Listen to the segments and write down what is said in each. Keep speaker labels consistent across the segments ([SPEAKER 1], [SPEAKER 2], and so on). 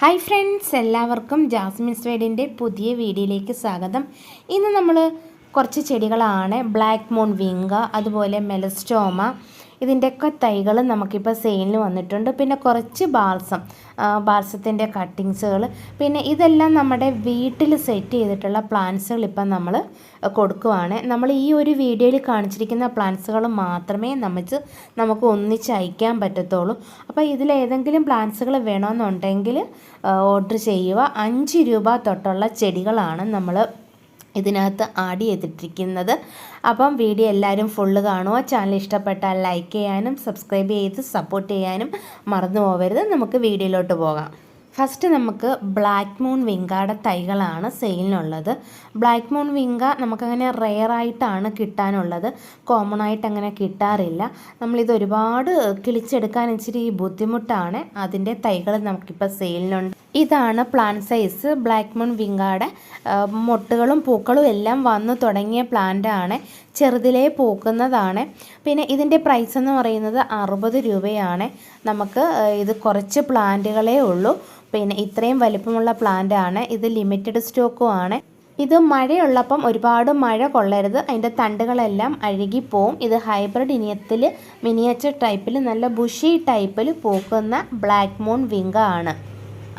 [SPEAKER 1] Hi friends എല്ലാവർക്കും Jasmine സ്വൈഡിന്റെ പുതിയ വീഡിയോയിലേക്ക് സ്വാഗതം. ഇന്ന് നമ്മൾ കുറച്ച് ചെടികളാണ് ബ്ലാക്ക് മോൺ വിങ്ക അതുപോലെ മെലസ്റ്റോമ ഇതിന്റെയൊക്കെ തൈകൾ നമുക്കിപ്പോൾ സെയിലിന് വന്നിട്ടുണ്ട്. പിന്നെ കുറച്ച് ബാൽസം ബാൽസത്തിന്റെ കട്ടിങ്സുകൾ. പിന്നെ ഇതെല്ലാം നമ്മുടെ വീട്ടിൽ സെറ്റ് ചെയ്തിട്ടുള്ള പ്ലാന്റ്സുകൾ ഇപ്പം നമ്മൾ കൊടുക്കുവാണ്. നമ്മൾ ഈ ഒരു വീഡിയോയിൽ കാണിച്ചിരിക്കുന്ന പ്ലാന്റ്സുകൾ മാത്രമേ നമുക്ക് നമുക്ക് ഒന്നിച്ച് അയക്കാൻ പറ്റത്തുള്ളൂ. അപ്പോൾ ഇതിലേതെങ്കിലും പ്ലാന്റ്സുകൾ വേണമെന്നുണ്ടെങ്കിൽ ഓർഡർ ചെയ്യുക. അഞ്ച് രൂപ തൊട്ടുള്ള ചെടികളാണ് നമ്മൾ ഇതിനകത്ത് ആഡ് ചെയ്തിട്ടിരിക്കുന്നത് അപ്പം വീഡിയോ എല്ലാവരും ഫുള്ള് കാണുക. ചാനൽ ഇഷ്ടപ്പെട്ടാൽ ലൈക്ക് ചെയ്യാനും സബ്സ്ക്രൈബ് ചെയ്ത് സപ്പോർട്ട് ചെയ്യാനും മറന്നു പോകരുത്. നമുക്ക് വീഡിയോയിലോട്ട് പോകാം. ഫസ്റ്റ് നമുക്ക് ബ്ലാക്ക് മൂൺ വിങ്കയുടെ തൈകളാണ് സെയിലിനുള്ളത് ബ്ലാക്ക് മൂൺ വിങ്ക നമുക്കങ്ങനെ റെയറായിട്ടാണ് കിട്ടാനുള്ളത്. കോമൺ ആയിട്ട് അങ്ങനെ കിട്ടാറില്ല. നമ്മളിത് ഒരുപാട് കിളിച്ചെടുക്കാൻ ഇച്ചിരി ബുദ്ധിമുട്ടാണ്. അതിന്റെ തൈകൾ നമുക്കിപ്പോൾ സെയിലിനുണ്ട് ഇതാണ് പ്ലാൻ സൈസ് ബ്ലാക്ക് മൂൺ വിങ്ങാടെ മൊട്ടുകളും പൂക്കളും എല്ലാം വന്നു തുടങ്ങിയ പ്ലാന്റാണ് ചെറുതിലേ പൂക്കുന്നതാണ്. പിന്നെ ഇതിന്റെ പ്രൈസ് എന്ന് പറയുന്നത് അറുപത് രൂപയാണ്. നമുക്ക് ഇത് കുറച്ച് പ്ലാന്റുകളേ ഉള്ളൂ. പിന്നെ ഇത്രയും വലിപ്പമുള്ള പ്ലാന്റ് ആണ്. ഇത് ലിമിറ്റഡ് സ്റ്റോക്കും ആണ്. ഇത് മഴയുള്ളപ്പം ഒരുപാട് മഴ കൊള്ളരുത്. അതിന്റെ തണ്ടുകളെല്ലാം അഴുകിപ്പോവും. ഇത് ഹൈബ്രിഡ് ഇനിയത്തിൽ മിനിയേച്ചർ ടൈപ്പിൽ നല്ല ബുഷി ടൈപ്പിൽ പൂക്കുന്ന ബ്ലാക്ക് മൂൺ വിങ്ക ആണ്.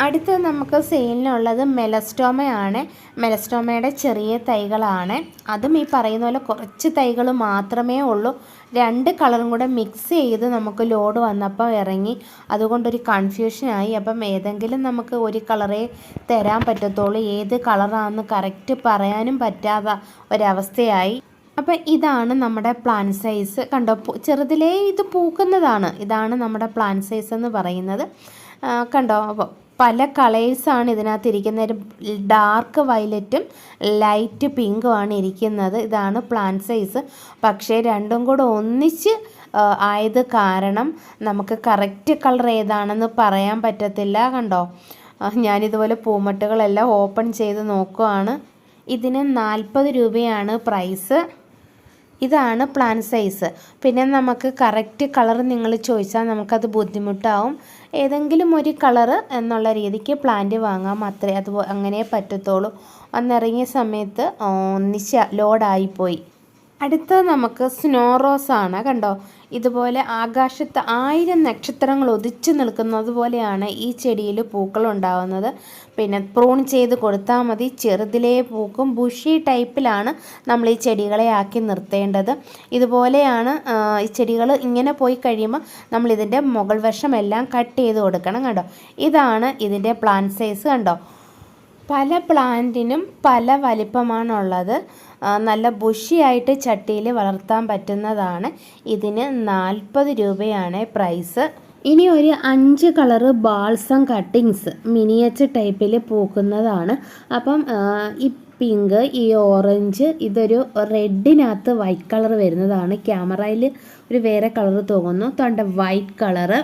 [SPEAKER 1] അടുത്തത് നമുക്ക് സെയിലിനുള്ളത് മെലസ്റ്റോമയാണ്. മെലസ്റ്റോമയുടെ ചെറിയ തൈകളാണ്. അതും ഈ പറയുന്ന പോലെ കുറച്ച് തൈകൾ മാത്രമേ ഉള്ളൂ. രണ്ട് കളറും കൂടെ മിക്സ് ചെയ്ത് നമുക്ക് ലോഡ് വന്നപ്പോൾ ഇറങ്ങി. അതുകൊണ്ടൊരു കൺഫ്യൂഷനായി അപ്പം ഏതെങ്കിലും നമുക്ക് ഒരു കളറേ തരാൻ പറ്റത്തുള്ളൂ. ഏത് കളറാണെന്ന് കറക്റ്റ് പറയാനും പറ്റാത്ത ഒരവസ്ഥയായി. അപ്പം ഇതാണ് നമ്മുടെ പ്ലാൻ സൈസ് കണ്ടോ ചെറുതിലേ ഇത് പൂക്കുന്നതാണ്. ഇതാണ് നമ്മുടെ പ്ലാൻ സൈസ് എന്ന് പറയുന്നത്. കണ്ടോ അപ്പോൾ പല കളേഴ്സാണ് ഇതിനകത്ത് ഇരിക്കുന്നത്. ഡാർക്ക് വയലറ്റും ലൈറ്റ് പിങ്കും ആണ് ഇരിക്കുന്നത്. ഇതാണ് പ്ലാൻ സൈസ് പക്ഷേ രണ്ടും കൂടെ ഒന്നിച്ച് ആയത് കാരണം നമുക്ക് കറക്റ്റ് കളർ ഏതാണെന്ന് പറയാൻ പറ്റത്തില്ല. കണ്ടോ? ഞാനിതുപോലെ പൂമട്ടുകളെല്ലാം ഓപ്പൺ ചെയ്ത് നോക്കുവാണ്. ഇതിന് നാൽപ്പത് രൂപയാണ് പ്രൈസ് ഇതാണ് പ്ലാൻ സൈസ് പിന്നെ നമുക്ക് കറക്റ്റ് കളർ നിങ്ങൾ ചോദിച്ചാൽ നമുക്കത് ബുദ്ധിമുട്ടാവും. ഏതെങ്കിലും ഒരു കളറ് എന്നുള്ള രീതിക്ക് പ്ലാന്റ് വാങ്ങാം അത്രേ അത് അങ്ങനെ പറ്റത്തുള്ളൂ. വന്നിറങ്ങിയ സമയത്ത് ഒന്നിച്ച് ലോഡായിപ്പോയി അടുത്തത് നമുക്ക് സ്നോ റോസ് ആണ് കണ്ടോ? ഇതുപോലെ ആകാശത്ത് ആയിരം നക്ഷത്രങ്ങൾ ഒതിച്ചു നിൽക്കുന്നത് പോലെയാണ് ഈ ചെടിയിൽ പൂക്കൾ ഉണ്ടാകുന്നത് പിന്നെ പ്രൂൺ ചെയ്ത് കൊടുത്താൽ മതി. ചെറുതിലേ പൂക്കും ബുഷി ടൈപ്പിലാണ് നമ്മൾ ഈ ചെടികളെ ആക്കി നിർത്തേണ്ടത്. ഇതുപോലെയാണ് ഈ ചെടികൾ ഇങ്ങനെ പോയി കഴിയുമ്പോൾ നമ്മൾ ഇതിന്റെ മുകൾ വശമെല്ലാം കട്ട് ചെയ്ത് കൊടുക്കണം കണ്ടോ? ഇതാണ് ഇതിന്റെ പ്ലാന്റ് സൈസ് കണ്ടോ? പല പ്ലാന്റിനും പല വലിപ്പമാണുള്ളത്. നല്ല ബുഷിയായിട്ട് ചട്ടിയിൽ വളർത്താൻ പറ്റുന്നതാണ്. ഇതിന് നാൽപ്പത് രൂപയാണ് പ്രൈസ്. ഇനി ഒരു അഞ്ച് കളറ് ബാൾസം കട്ടിങ്സ് മിനിയേച്ചർ ടൈപ്പിൽ പൂക്കുന്നതാണ്. അപ്പം ഈ പിങ്ക് ഈ ഓറഞ്ച് ഇതൊരു റെഡിനകത്ത് വൈറ്റ് കളർ വരുന്നതാണ്. ക്യാമറയിൽ ഒരു വേറെ കളർ തോന്നുന്നു. തൊണ്ട വൈറ്റ് കളറ്.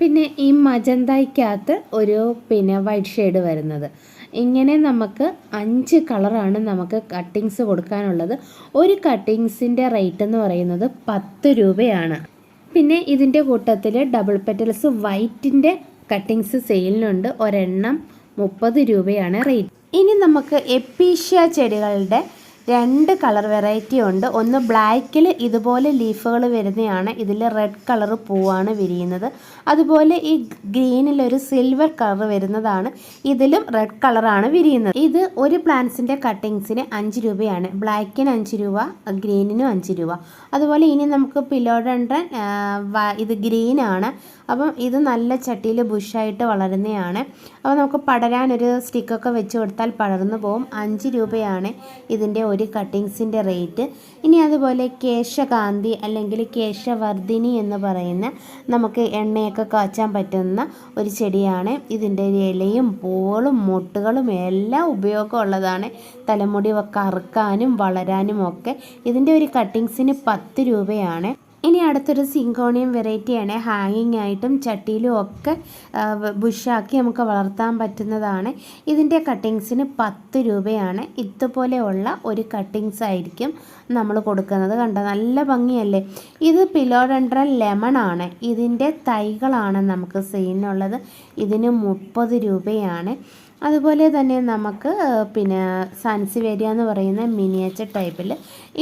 [SPEAKER 1] പിന്നെ ഈ മജന്തയ്ക്കകത്ത് ഒരു പിന്നെ വൈറ്റ് ഷെയ്ഡ് വരുന്നത്. ഇങ്ങനെ നമുക്ക് അഞ്ച് കളറാണ് നമുക്ക് കട്ടിങ്സ് കൊടുക്കാനുള്ളത്. ഒരു കട്ടിങ്സിന്റെ റേറ്റ് എന്ന് പറയുന്നത് പത്ത് രൂപയാണ്. പിന്നെ ഇതിന്റെ കൂട്ടത്തിൽ ഡബിൾ പെറ്റൽസ് വൈറ്റിന്റെ കട്ടിങ്സ് സെയിലിനുണ്ട് ഒരെണ്ണം മുപ്പത് രൂപയാണ് റേറ്റ് ഇനി നമുക്ക് എപ്പീഷ്യ ചെടികളുടെ രണ്ട് കളർ വെറൈറ്റി ഉണ്ട്. ഒന്ന് ബ്ലാക്കിൽ ഇതുപോലെ ലീഫുകൾ വരുന്നതാണ്. ഇതിൽ റെഡ് കളർ പൂവാണ് വിരിയുന്നത്. അതുപോലെ ഈ ഗ്രീനിൽ ഒരു സിൽവർ കളർ വരുന്നതാണ്. ഇതിലും റെഡ് കളറാണ് വിരിയുന്നത്. ഇത് ഒരു പ്ലാന്റ്സിന്റെ കട്ടിങ്സിന് അഞ്ച് രൂപയാണ്. ബ്ലാക്കിന് അഞ്ച് രൂപ ഗ്രീനിനും അഞ്ച് രൂപ. അതുപോലെ ഇനി നമുക്ക് പിലോഡൻഡ്രൻ ഇത് ഗ്രീനാണ് അപ്പം ഇത് നല്ല ചട്ടിയിൽ ബുഷായിട്ട് വളരുന്നതാണ്. അപ്പോൾ നമുക്ക് പടരാനൊരു സ്റ്റിക്കൊക്കെ വെച്ച് കൊടുത്താൽ പടർന്നു പോകും. അഞ്ച് രൂപയാണ് ഇതിന്റെ കട്ടിങ്സിന്റെ റേറ്റ്. ഇനി അതുപോലെ കേശകാന്തി അല്ലെങ്കിൽ കേശവർദ്ധിനി എന്ന് പറയുന്ന നമുക്ക് എണ്ണയൊക്കെ കാച്ചാൻ പറ്റുന്ന ഒരു ചെടിയാണ്. ഇതിന്റെ ഇലയും പൂളും മുട്ടുകളും എല്ലാം ഉപയോഗമുള്ളതാണ്. തലമുടി കറുക്കാനും വളരാനും ഒക്കെ ഇതിന്റെ ഒരു കട്ടിങ്സിന് പത്ത് രൂപയാണ്. ഇനി അടുത്തൊരു സിങ്കോണിയം വെറൈറ്റിയാണ് ഹാങ്ങിങ് ആയിട്ടും ചട്ടിയിലും ഒക്കെ ബുഷാക്കി നമുക്ക് വളർത്താൻ പറ്റുന്നതാണ്. ഇതിന്റെ കട്ടിങ്സിന് പത്ത് രൂപയാണ്. ഇതുപോലെയുള്ള ഒരു കട്ടിങ്സ് ആയിരിക്കും നമ്മൾ കൊടുക്കുന്നത്. കണ്ട നല്ല ഭംഗിയല്ലേ? ഇത് പിലോഡൻഡ്രൻ ലെമൺ ആണ്. ഇതിന്റെ തൈകളാണ് നമുക്ക് സെയിലിനുള്ളത്. ഇതിന് മുപ്പത് രൂപയാണ്. അതുപോലെ തന്നെ നമുക്ക് പിന്നെ സൺസിവേരിയ എന്ന് പറയുന്ന മിനിയേച്ചർ ടൈപ്പിൽ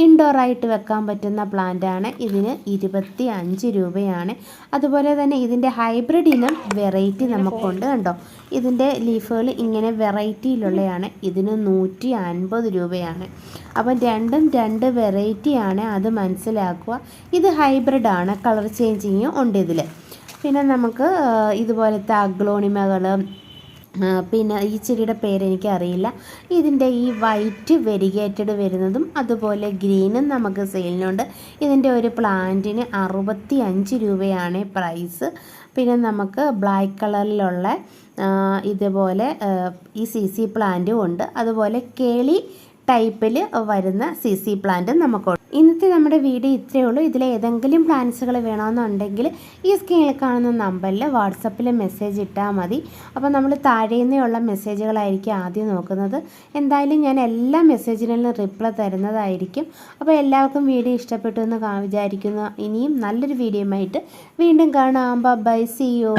[SPEAKER 1] ഇൻഡോറായിട്ട് വെക്കാൻ പറ്റുന്ന പ്ലാന്റാണ് ഇതിന് ഇരുപത്തി അഞ്ച് രൂപയാണ്. അതുപോലെ തന്നെ ഇതിന്റെ ഹൈബ്രിഡ് ഇനം വെറൈറ്റി നമുക്കുണ്ട് കണ്ടോ? ഇതിന്റെ ലീഫുകൾ ഇങ്ങനെ വെറൈറ്റിയിലുള്ളതാണ് ഇതിന് നൂറ്റി അൻപത് രൂപയാണ്. അപ്പം രണ്ടും രണ്ട് വെറൈറ്റിയാണ് അത് മനസ്സിലാക്കുക. ഇത് ഹൈബ്രിഡാണ് കളർ ചേഞ്ചിങ് ഉണ്ട് ഇതിൽ പിന്നെ നമുക്ക് ഇതുപോലത്തെ അഗ്ലോണിമകൾ പിന്നെ ഈ ചെടിയുടെ പേരെനിക്ക് എനിക്കറിയില്ല. ഇതിന്റെ ഈ വൈറ്റ് വെരിഗേറ്റഡ് വരുന്നതും അതുപോലെ ഗ്രീനും നമുക്ക് സെയിലിനുണ്ട് ഇതിന്റെ ഒരു പ്ലാന്റിന് അറുപത്തി അഞ്ച് രൂപയാണ് പ്രൈസ് പിന്നെ നമുക്ക് ബ്ലാക്ക് കളറിലുള്ള ഇതുപോലെ ഈ സി സി പ്ലാന്റും ഉണ്ട്. അതുപോലെ കേളി ടൈപ്പിൽ വരുന്ന സി സി പ്ലാന്റ് നമുക്കുണ്ട്. ഇന്നത്തെ നമ്മുടെ വീഡിയോ ഇത്രയേ ഉള്ളൂ. ഇതിലെ ഏതെങ്കിലും പ്ലാൻസുകൾ വേണമെന്നുണ്ടെങ്കിൽ ഈ സ്ക്രീനിൽ കാണുന്ന നമ്പറിൽ വാട്സപ്പിൽ മെസ്സേജ് ഇട്ടാൽ മതി. അപ്പോൾ നമ്മൾ താഴെയുള്ള മെസ്സേജുകളായിരിക്കും ആദ്യം നോക്കുന്നത്. എന്തായാലും ഞാൻ എല്ലാ മെസ്സേജിനും റിപ്ലൈ തരുന്നതായിരിക്കും. അപ്പോൾ എല്ലാവർക്കും വീഡിയോ ഇഷ്ടപ്പെട്ടു എന്ന് വിചാരിക്കുന്ന. ഇനിയും നല്ലൊരു വീഡിയോയുമായിട്ട് വീണ്ടും കാണാം. By C U